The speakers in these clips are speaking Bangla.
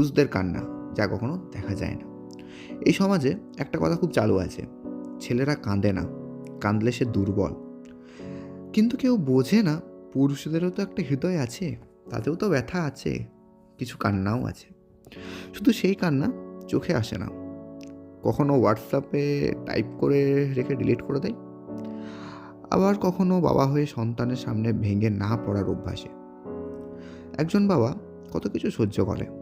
পুরুষদের কান্না যা কখনো দেখা যায় না। এই সমাজে একটা কথা খুব চালু আছে, ছেলেরা কাঁদে না, কাঁদলে সে দুর্বল। কিন্তু কেউ বোঝে না, পুরুষদেরও তো একটা হৃদয় আছে, তাতেও তো ব্যথা আছে, কিছু কান্নাও আছে। শুধু সেই কান্না চোখে আসে না। কখনো হোয়াটসঅ্যাপে টাইপ করে রেখে ডিলিট করে দেয়। আবার কখনো বাবা হয়ে সন্তানের সামনে ভেঙে না পড়ার অভ্যাসে। একজন বাবা কত কিছু সহ্য করে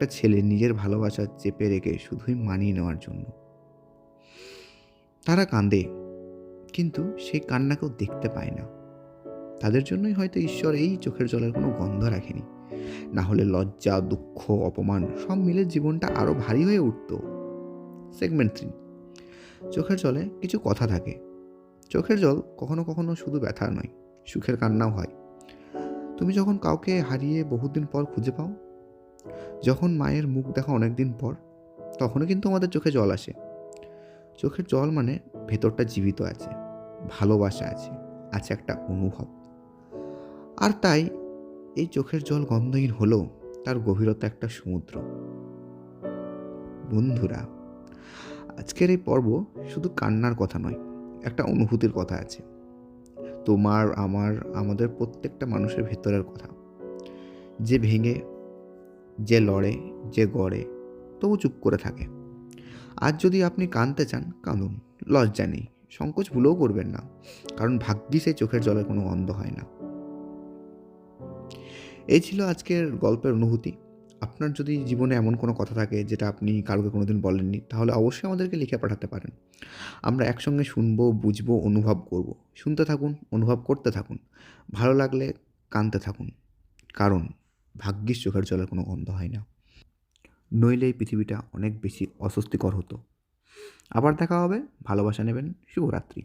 একটা ছেলে নিজের ভালোবাসা চেপে রেখে শুধুই মানিয়ে নেওয়ার জন্য। তারা কাঁদে, কিন্তু সেই কান্না কেউ দেখতে পায় না। তাদের জন্যই হয়তো ঈশ্বর এই চোখের জলের কোনো গন্ধ রাখেনি। না হলে লজ্জা, দুঃখ, অপমান সব মিলে জীবনটা আরও ভারী হয়ে উঠত। সেগমেন্ট থ্রি চোখের জলে কিছু কথা থাকে। চোখের জল কখনো কখনো শুধু ব্যথা নয়, সুখের কান্নাও হয়। তুমি যখন কাউকে হারিয়ে বহুদিন পর খুঁজে পাও যখন মায়ের মুখ দেখা অনেক দিন পর, তখনও কিন্তু আমাদের চোখে জল আসে। চোখের জল মানে ভেতরটা জীবিত আছে, ভালোবাসা আছে আছে একটা অনুভব। আর তাই এই চোখের জল গন্ধহীন হলেও তার গভীরতা একটা সমুদ্র। বন্ধুরা, আজকের এই পর্ব শুধু কান্নার কথা নয়, একটা অনুভূতির কথা আছে। তোমার, আমার, আমাদের প্রত্যেকটা মানুষের ভেতরের কথা। যে ভেঙে যে লড়ে, যে গড়ে, তবু চুপ করে থাকে। আজ যদি আপনি কাঁদতে চান, কাঁদুন, লজ্জা নেই, সংকোচ ভুলেও করবেন না, কারণ ভাগ্যিস চোখের জলের কোনো গন্ধ হয় না। এই ছিল আজকের গল্পের অনুভূতি। আপনার যদি জীবনে এমন কোনো কথা থাকে, যেটা আপনি কারোকে কোনোদিন বলেননি, তাহলে অবশ্যই আমাদেরকে লিখে পাঠাতে পারেন। আমরা একসঙ্গে শুনব, বুঝব, অনুভব করব। শুনতে থাকুন, অনুভব করতে থাকুন। ভালো লাগলে কাঁদতে থাকুন। কারণ ভাগ্যিস চোখের জলের কোনো গন্ধ হয় না। নইলে এই পৃথিবীটা অনেক বেশি অস্বস্তিকর হতো। আবার দেখা হবে, ভালোবাসা নেবেন, শুভরাত্রি।